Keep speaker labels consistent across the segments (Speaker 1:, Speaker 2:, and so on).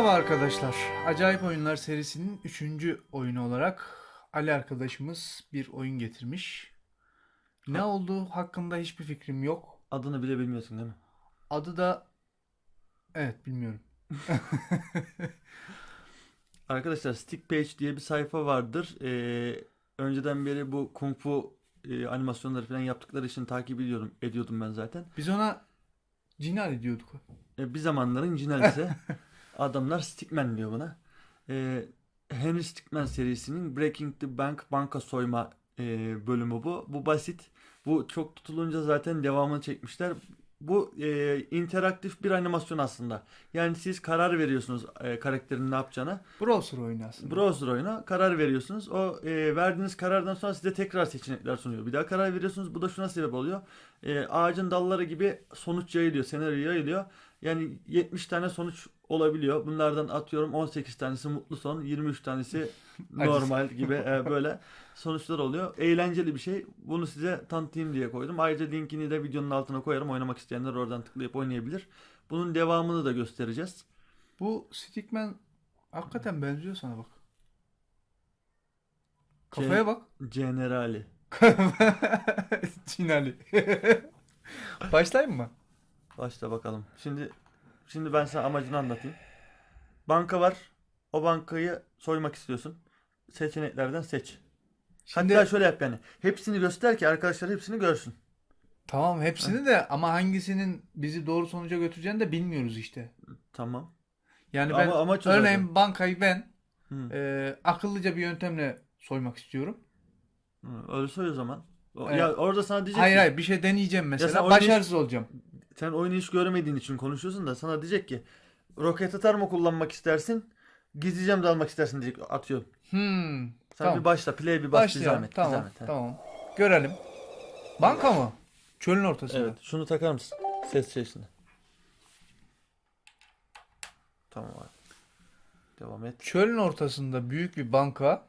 Speaker 1: Merhaba arkadaşlar. Acayip Oyunlar serisinin 3. oyunu olarak Ali arkadaşımız bir oyun getirmiş. Ne olduğu hakkında hiçbir fikrim yok.
Speaker 2: Adını bile bilmiyorsun değil mi?
Speaker 1: Adı da evet bilmiyorum.
Speaker 2: Arkadaşlar Stick Page diye bir sayfa vardır. Ee, önceden beri bu kung fu e, animasyonları falan yaptıkları için takip ediyordum, ediyordum ben zaten.
Speaker 1: Biz ona Cinali diyorduk.
Speaker 2: E, bir zamanların cinalisi. Adamlar Stickman diyor buna. E, Henry Stickman serisinin Breaking the Bank banka soyma e, bölümü bu. Bu basit. Bu çok tutulunca zaten devamını çekmişler. Bu e, interaktif bir animasyon aslında. Yani siz karar veriyorsunuz e, karakterin ne yapacağına.
Speaker 1: Browser oyunu aslında.
Speaker 2: Browser oyuna karar veriyorsunuz. O e, verdiğiniz karardan sonra size tekrar seçenekler sunuyor. Bir daha karar veriyorsunuz. Bu da şuna sebep oluyor. E, ağacın dalları gibi sonuç yayılıyor. Senaryo yayılıyor. Yani 70 tane sonuç olabiliyor. Bunlardan atıyorum 18 tanesi mutlu son, 23 tanesi normal gibi e, böyle sonuçlar oluyor. Eğlenceli bir şey. Bunu size tanıtayım diye koydum. Ayrıca linkini de videonun altına koyarım. Oynamak isteyenler oradan tıklayıp oynayabilir. Bunun devamını da göstereceğiz.
Speaker 1: Bu Stickman hakikaten benziyor sana bak. Kafaya bak.
Speaker 2: Generali.
Speaker 1: Cinali. Başlayayım mı?
Speaker 2: Başla bakalım. Şimdi şimdi ben sana amacını anlatayım. Banka var. O bankayı soymak istiyorsun. Seçeneklerden seç.
Speaker 1: Şimdi
Speaker 2: Hatta şöyle yap yani. Hepsini göster ki arkadaşlar hepsini görsün.
Speaker 1: tamam hepsini de ama hangisinin bizi doğru sonuca götüreceğini de bilmiyoruz işte.
Speaker 2: Tamam.
Speaker 1: Yani ben
Speaker 2: Ama amaç
Speaker 1: örneğin
Speaker 2: zaten.
Speaker 1: bankayı ben
Speaker 2: Hı.
Speaker 1: e, akıllıca bir yöntemle soymak istiyorum.
Speaker 2: Hı, Öyle soy o zaman.
Speaker 1: Evet.
Speaker 2: Ya orada sana diyecek
Speaker 1: Hayır
Speaker 2: ki
Speaker 1: hayır bir şey deneyeceğim mesela. Başarısız olacağım.
Speaker 2: Sen oyunu hiç görmediğin için konuşuyorsun da sana diyecek ki roket atar mı kullanmak istersin? Gizlice mi dalmak istersin diyecek atıyor.
Speaker 1: Hmm.
Speaker 2: Sen
Speaker 1: Tamam.
Speaker 2: bir başla play bir bas bir zahmet. bir
Speaker 1: Tamam.
Speaker 2: zahmet, he.
Speaker 1: Tamam. Görelim. Banka mı? Çölün ortasında.
Speaker 2: Evet. Şunu takar mısın? Ses şeysine. Tamam abi. Devam et.
Speaker 1: Çölün ortasında büyük bir banka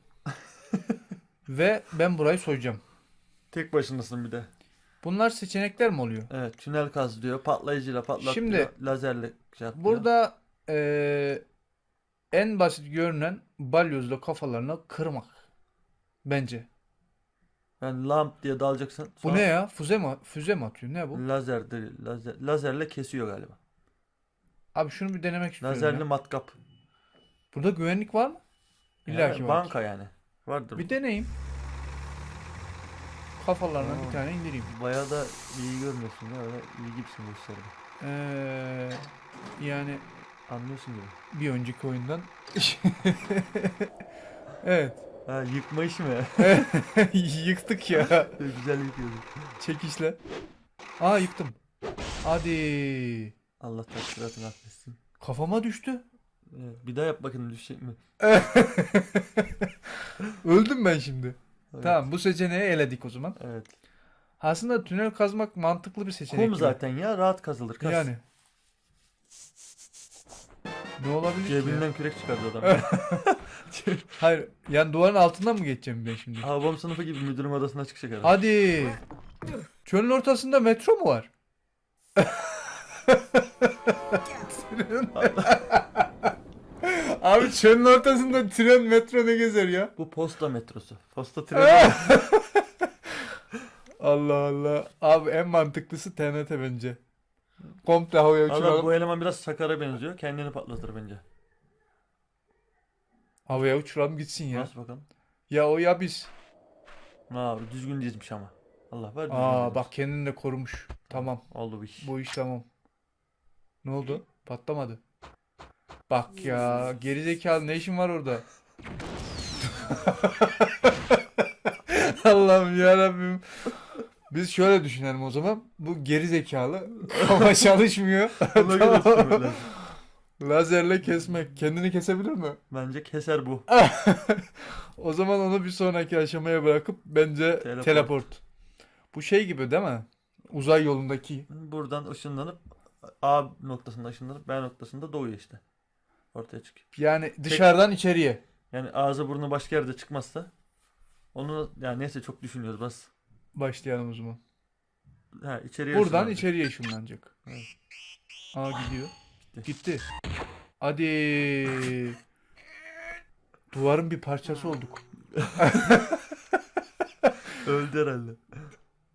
Speaker 1: ve ben burayı soyacağım.
Speaker 2: Tek başınasın bir de.
Speaker 1: Bunlar seçenekler mi oluyor?
Speaker 2: Evet. Tünel kaz diyor. Patlayıcıyla patlat
Speaker 1: Şimdi-.
Speaker 2: Lazerle şey yap diyor.
Speaker 1: Burada eee, en basit görünen balyozla kafalarına kırmak. Bence.
Speaker 2: Yani lamp diye dalacaksın.
Speaker 1: Bu
Speaker 2: Sonra
Speaker 1: ne ya? Füze mi, füze mi atıyor? Ne bu?
Speaker 2: Lazer değil. Lazer, lazerle kesiyor galiba.
Speaker 1: Abi şunu bir denemek istiyorum
Speaker 2: Lazerli
Speaker 1: ya.
Speaker 2: matkap.
Speaker 1: Burada güvenlik var mı? İlla
Speaker 2: Yani
Speaker 1: ki var.
Speaker 2: banka yani. Vardır.
Speaker 1: Bir deneyeyim. Kafalarına bir tane indireyim.
Speaker 2: Bayağı da iyi görmüyorsun ya. Öyle iyi gibisin bu işlerde.
Speaker 1: Eee, yani
Speaker 2: Anlıyorsun gibi.
Speaker 1: bir önceki oyundan. evet.
Speaker 2: Ha yıkma işi mi?
Speaker 1: Yıktık ya.
Speaker 2: Güzel yıkıyorsun.
Speaker 1: Çekişle. Aa yıktım. Hadi.
Speaker 2: Allah taksiratını affetsin.
Speaker 1: Kafama düştü.
Speaker 2: Evet, bir daha yap bakın düşecek mi?
Speaker 1: Öldüm ben şimdi.
Speaker 2: Evet.
Speaker 1: Tamam bu seçeneği eledik o zaman.
Speaker 2: Evet.
Speaker 1: Aslında tünel kazmak mantıklı bir seçenek.
Speaker 2: Kum
Speaker 1: gibi.
Speaker 2: zaten ya rahat kazılır. Kaz.
Speaker 1: Yani. Ne olabilir ki ya?
Speaker 2: Cebinden kürek çıkardı adam.
Speaker 1: Hayır. Yani duvarın altından mı geçeceğim ben şimdi?
Speaker 2: Hababam sınıfı gibi müdürün odasına çıkacak herhalde.
Speaker 1: Hadi. Çölün ortasında metro mu var? Abi çölün ortasında tren metro ne gezer ya?
Speaker 2: Bu posta metrosu. Posta treni.
Speaker 1: Allah Allah. Abi en mantıklısı TNT bence. Komple havaya
Speaker 2: Adam
Speaker 1: uçuralım.
Speaker 2: bu eleman biraz Sakar'a benziyor. Kendini patlatır bence.
Speaker 1: Havaya uçuralım gitsin ya.
Speaker 2: Nasıl bakalım?
Speaker 1: Ya o ya biz.
Speaker 2: Ha düzgün dizmiş ama. Allah var düzgün
Speaker 1: Aa
Speaker 2: dizmiş.
Speaker 1: bak kendini de korumuş. Tamam.
Speaker 2: Oldu bu iş.
Speaker 1: Bu iş tamam. Ne oldu? Patlamadı. Bak ya gerizekalı ne işin var orada? Allah'ım ya Rabbim. Biz şöyle düşünelim o zaman. Bu gerizekalı ama çalışmıyor.
Speaker 2: Göre.
Speaker 1: Lazerle kesmek. Kendini kesebilir mi?
Speaker 2: Bence keser bu.
Speaker 1: O zaman onu bir sonraki aşamaya bırakıp bence
Speaker 2: Teleport.
Speaker 1: teleport. Bu şey gibi değil mi? Uzay yolundaki.
Speaker 2: Buradan ışınlanıp A noktasında ışınlanıp B noktasında doğuyor işte. Ortaya çıkıyor.
Speaker 1: Yani dışarıdan içeriye.
Speaker 2: Yani ağzı burnu başka yerde çıkmazsa onu yani neyse çok düşünüyoruz bas.
Speaker 1: Başlayalım o zaman.
Speaker 2: Ha içeriye
Speaker 1: Buradan
Speaker 2: ışınlanacak.
Speaker 1: içeriye ışınlanacak.
Speaker 2: Evet.
Speaker 1: Aa gidiyor.
Speaker 2: Gitti.
Speaker 1: Gitti. Hadi. Duvarın bir parçası olduk.
Speaker 2: Öldü herhalde.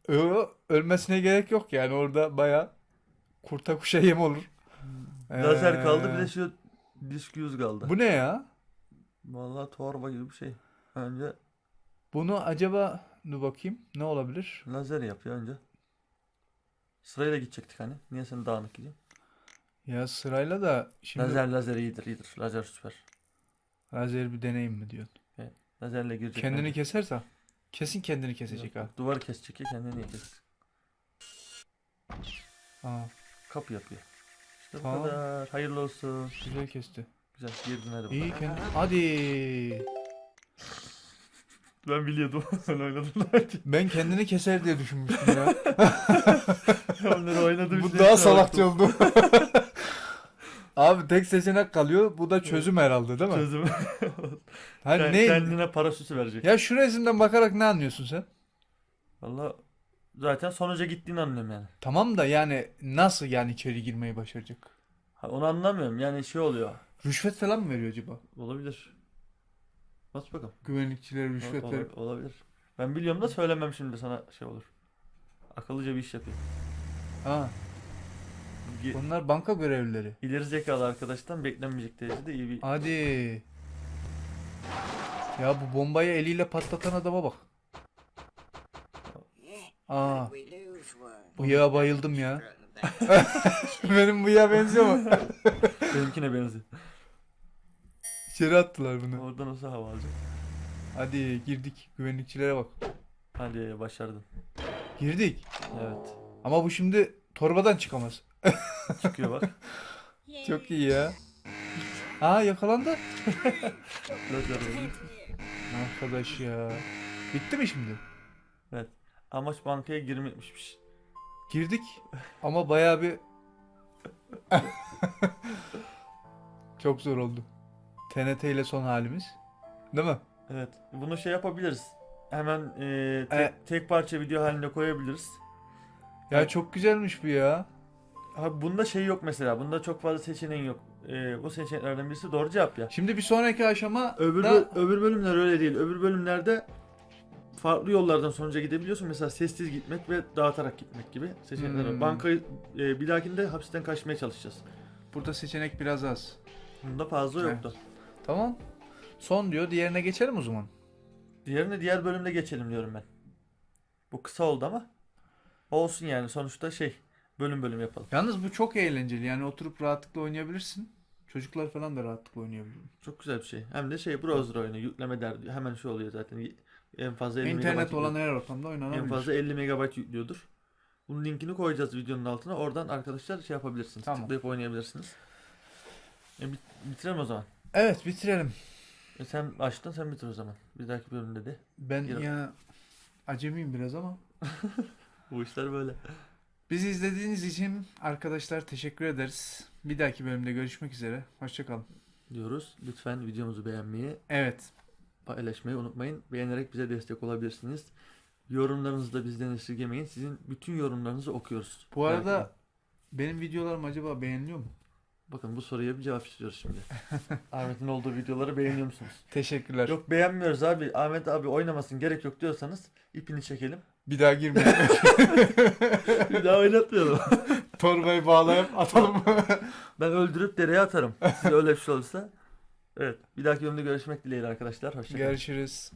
Speaker 1: Ö- ölmesine gerek yok yani orada baya kurta kuşa yem olur.
Speaker 2: Lazer kaldı bir de şu disk yüz kaldı.
Speaker 1: Bu ne ya?
Speaker 2: Vallahi torba gibi bir şey. Önce
Speaker 1: Bunu acaba dur bakayım ne olabilir?
Speaker 2: lazer yapıyor önce. Sırayla gidecektik hani. Niye sen dağınık gidiyorsun?
Speaker 1: Ya sırayla da şimdi
Speaker 2: Lazer lazer iyidir iyidir. Lazer süper.
Speaker 1: lazer bir deneyim mi diyorsun?
Speaker 2: Lazerle girecek.
Speaker 1: Kendini
Speaker 2: bence.
Speaker 1: keserse kesin kendini kesecek ha.
Speaker 2: Duvarı kesecek ya kendini niye kes?
Speaker 1: Aa,
Speaker 2: Kapı yapıyor. İşte bu
Speaker 1: Tamam.
Speaker 2: kadar. Hayırlı olsun.
Speaker 1: güzel kesti.
Speaker 2: Güzel girdin hadi
Speaker 1: İyi kendi. Hadi.
Speaker 2: Ben biliyordum. Sen önce.
Speaker 1: Ben kendini keser diye düşünmüştüm ya.
Speaker 2: Onları oynadım.
Speaker 1: Bu daha salakça oldu. Abi tek seçenek kalıyor. Bu da çözüm herhalde değil mi?
Speaker 2: Çözüm.
Speaker 1: Hani ne?
Speaker 2: Kendine para süsü verecek.
Speaker 1: Ya şu resimden bakarak ne anlıyorsun sen?
Speaker 2: Valla zaten sonuca gittiğini anlıyorum yani.
Speaker 1: Tamam da yani nasıl yani içeri girmeyi başaracak?
Speaker 2: Ha, onu anlamıyorum. Yani şey oluyor.
Speaker 1: Rüşvet falan mı veriyor acaba?
Speaker 2: Olabilir. Bas bakalım.
Speaker 1: Güvenlikçilere rüşvet
Speaker 2: Ol-
Speaker 1: verip.
Speaker 2: olabilir. Ben biliyorum da söylemem şimdi sana şey olur. Akıllıca bir iş yapıyor.
Speaker 1: Ha,
Speaker 2: Ge-
Speaker 1: bunlar banka görevlileri.
Speaker 2: İleri zekalı arkadaştan beklenmeyecek derecede iyi bir
Speaker 1: Hadi. Ya bu bombayı eliyle patlatan adama bak. Aa, bıyığa bayıldım ya. Benim bıyığa benziyor mu?
Speaker 2: benimkine benziyor.
Speaker 1: İçeri attılar bunu.
Speaker 2: Oradan olsa hava alacak.
Speaker 1: Hadi girdik. Güvenlikçilere bak.
Speaker 2: Hadi başardın.
Speaker 1: Girdik.
Speaker 2: Evet.
Speaker 1: Ama bu şimdi torbadan çıkamaz.
Speaker 2: Çıkıyor bak.
Speaker 1: Çok iyi ya. Aa yakalandı. Arkadaş ya. Bitti mi şimdi?
Speaker 2: Amaç bankaya girmekmişmiş.
Speaker 1: Girdik ama bayağı bir çok zor oldu. TNT ile son halimiz. Değil mi?
Speaker 2: Evet. Bunu şey yapabiliriz. Hemen e, tek,
Speaker 1: E-
Speaker 2: tek parça video halinde koyabiliriz.
Speaker 1: Ya çok güzelmiş bu ya.
Speaker 2: Ha bunda şey yok mesela. Bunda çok fazla seçeneğin yok. E, bu seçeneklerden birisi doğru cevap ya.
Speaker 1: Şimdi bir sonraki aşama
Speaker 2: Öbür
Speaker 1: da
Speaker 2: böl- öbür bölümler öyle değil. Öbür bölümlerde farklı yollardan sonuca gidebiliyorsun. Mesela sessiz gitmek ve dağıtarak gitmek gibi seçenekler var.
Speaker 1: Hmm.
Speaker 2: Bankayı e, bir dahakinde hapisten kaçmaya çalışacağız.
Speaker 1: burada seçenek biraz az.
Speaker 2: Bunda fazla
Speaker 1: Evet.
Speaker 2: yoktu.
Speaker 1: Tamam. Son diyor. Diğerine geçelim o zaman.
Speaker 2: Diğerine diğer bölümde geçelim diyorum ben. Bu kısa oldu ama olsun yani sonuçta şey bölüm bölüm yapalım.
Speaker 1: Yalnız bu çok eğlenceli. Yani oturup rahatlıkla oynayabilirsin. Çocuklar falan da rahatlıkla oynayabilir.
Speaker 2: Çok güzel bir şey. Hem de şey browser oyunu yükleme derdi. Hemen şey oluyor zaten. En fazla 50
Speaker 1: İnternet
Speaker 2: megabayt
Speaker 1: olan her ortamda oynanabilir.
Speaker 2: en fazla 50 megabayt yüklüyordur. Bunun linkini koyacağız videonun altına. Oradan arkadaşlar şey yapabilirsiniz.
Speaker 1: Tamam.
Speaker 2: Tıklayıp oynayabilirsiniz. E, bit- bitirelim o zaman.
Speaker 1: Evet bitirelim.
Speaker 2: E, sen açtın sen bitir o zaman. Bir dahaki bölümde de.
Speaker 1: Ben
Speaker 2: Yarın.
Speaker 1: ya acemiyim biraz ama.
Speaker 2: Bu işler böyle.
Speaker 1: Bizi izlediğiniz için arkadaşlar teşekkür ederiz. Bir dahaki bölümde görüşmek üzere. Hoşçakalın.
Speaker 2: Diyoruz. Lütfen videomuzu beğenmeyi,
Speaker 1: Evet.
Speaker 2: Paylaşmayı unutmayın. Beğenerek bize destek olabilirsiniz. Yorumlarınızı da bizden esirgemeyin. Sizin bütün yorumlarınızı okuyoruz.
Speaker 1: Bu arada
Speaker 2: Belki
Speaker 1: benim videolarım acaba beğeniliyor mu?
Speaker 2: bakın bu soruya bir cevap istiyoruz şimdi. Ahmet'in olduğu videoları beğeniyor musunuz?
Speaker 1: Teşekkürler.
Speaker 2: Yok beğenmiyoruz abi. Ahmet abi oynamasın gerek yok diyorsanız ipini çekelim.
Speaker 1: Bir daha girmeyin.
Speaker 2: bir daha oynatmayalım.
Speaker 1: Torbayı bağlayıp atalım.
Speaker 2: ben öldürüp dereye atarım. Size öyle bir şey olursa. Evet. Bir dahaki bölümde görüşmek dileğiyle arkadaşlar. Hoşçakalın.
Speaker 1: Görüşürüz.